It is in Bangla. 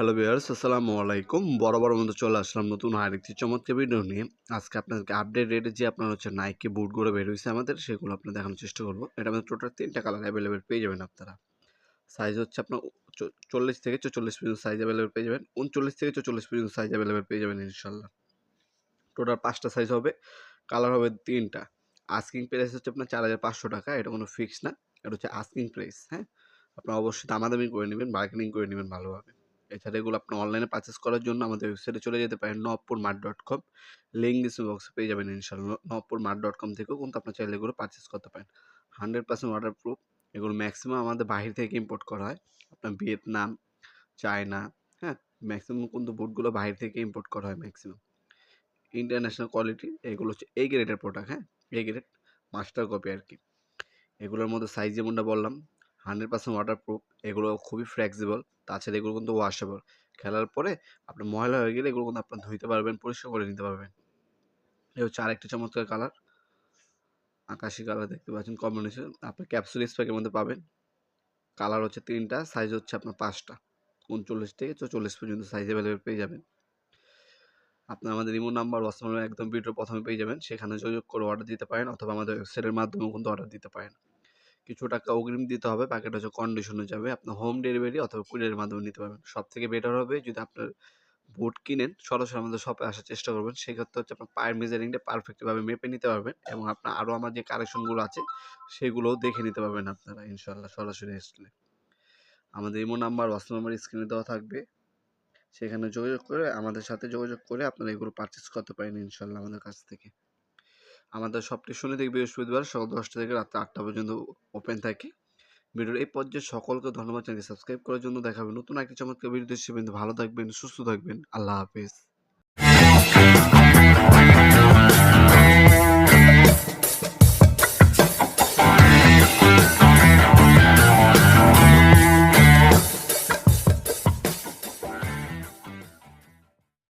হ্যালো বিয়ার্স আসসালামু আলাইকুম বড় মতো চলে আসলাম নতুন আরেকটি চমৎকার ভিডিও নিয়ে। আজকে আপনাদেরকে আপডেট রেটে যে আপনার হচ্ছে নাইকি বুটগুলো বের হয়েছে আমাদের, সেগুলো আপনার দেখানোর চেষ্টা করব। এটা আমাদের টোটাল তিনটা কালার অ্যাভেলেবেল পেয়ে যাবেন আপনারা। সাইজ হচ্ছে আপনার চল্লিশ থেকে চল্লিশ পর্যন্ত সাইজ অ্যাভেলেবেল পেয়ে যাবেন। উনচল্লিশ থেকে চল্লিশ পর্যন্ত সাইজ অ্যাভেলেবেল পেয়ে যাবেন ইনশাল্লাহ। টোটাল পাঁচটা সাইজ হবে কালার হবে তিনটা। আস্কিং প্রাইস হচ্ছে আপনার চার হাজার পাঁচশো টাকা, এটা কোনো ফিক্স না। এটা হচ্ছে আস্কিং প্রাইস হ্যাঁ? আপনার অবশ্যই দামাদামি করে নেবেন বার্গেনিং করে নেবেন ভালোভাবে। এছাড়া এগুলো আপনি অনলাইনে পারচেস করার জন্য আমাদের ওয়েবসাইটে চলে যেতে পারেন Nabapur mart dot com link description বক্সে পেয়ে যাবেন ইনশাল্লাহ নবপুর মার্ট ডট কম থেকেও কিন্তু আপনার চাইলে এগুলো পারচেস করতে পারেন। হান্ড্রেড পার্সেন্ট ওয়াটার প্রুফ এগুলো ম্যাক্সিমাম আমাদের বাহির থেকে ইম্পোর্ট করা হয়। আপনার ভিয়েতনাম, চায়না হ্যাঁ? ম্যাক্সিমাম কিন্তু বুটগুলো বাহির থেকে ইম্পোর্ট করা হয় ম্যাক্সিমাম ইন্টারন্যাশনাল কোয়ালিটি এগুলো হচ্ছে এই গ্রেডের প্রোডাক্ট হ্যাঁ? এই গ্রেড মাস্টার কপি আর কি এগুলোর মধ্যে সাইজ যেমনটা বললাম হান্ড্রেড পার্সেন্ট ওয়াটার প্রুফ এগুলো খুবই ফ্লেক্সিবল তাছাড়া এগুলো কিন্তু ওয়াশেবল খেলার পরে আপনার ময়লা হয়ে গেলে এগুলো কিন্তু আপনার ধুইতে পারবেন, পরিষ্কার করে নিতে পারবেন। এই হচ্ছে আরেকটা চমৎকার কালার আকাশি কালার দেখতে পাচ্ছেন কম্বিনেশন আপনি ক্যাপসুল স্প্যাকের মধ্যে পাবেন। কালার হচ্ছে তিনটা সাইজ হচ্ছে আপনার পাঁচটা। উনচল্লিশ থেকে চল্লিশ পর্যন্ত সাইজ অ্যাভেলেবেল পেয়ে যাবেন। আপনার আমাদের ইমো নাম্বার হোয়াটসঅ্যাপ একদম ভিডিও প্রথমে পেয়ে যাবেন। সেখানে যোগাযোগ করে অর্ডার দিতে পারেন অথবা আমাদের ওয়েবসাইটের মাধ্যমেও কিন্তু অর্ডার দিতে পারেন। কিছু টাকা অগ্রিম দিতে হবে, বাকিটা হচ্ছে কন্ডিশনে যাবে। আপনার হোম ডেলিভারি অথবা কুরিয়ারের মাধ্যমে নিতে পারবেন। সব থেকে বেটার হবে যদি আপনার বুট কিনেন, সরাসরি আমাদের শপে আসার চেষ্টা করবেন। সেক্ষেত্রে হচ্ছে আপনার পায়ের মেজারিংটা পারফেক্টভাবে মেপে নিতে পারবেন এবং আপনার আরও আমার যে কালেকশনগুলো আছে, সেগুলোও দেখে নিতে পারবেন আপনারা ইনশাল্লাহ সরাসরি আসলে। আমাদের ইমো নাম্বার হোয়াটসঅ্যাপ নাম্বার স্ক্রিনে দেওয়া থাকবে। সেখানে যোগাযোগ করে, আমাদের সাথে যোগাযোগ করে আপনারা এগুলো পারচেস করতে পারেন ইনশাল্লাহ আমাদের কাছ থেকে। আমাদের সবটি শুনে থেকে বৃহস্পতিবার সকাল দশটা থেকে রাত আটটা পর্যন্ত ওপেন থাকে। ভিডিওর এই পর্যায়ে সকলকে ধন্যবাদ চ্যানেল সাবস্ক্রাইব করার জন্য দেখাবেন নতুন একটি চমৎকার ভিডিও দেখছি ভালো থাকবেন, সুস্থ থাকবেন। আল্লাহ হাফিজ।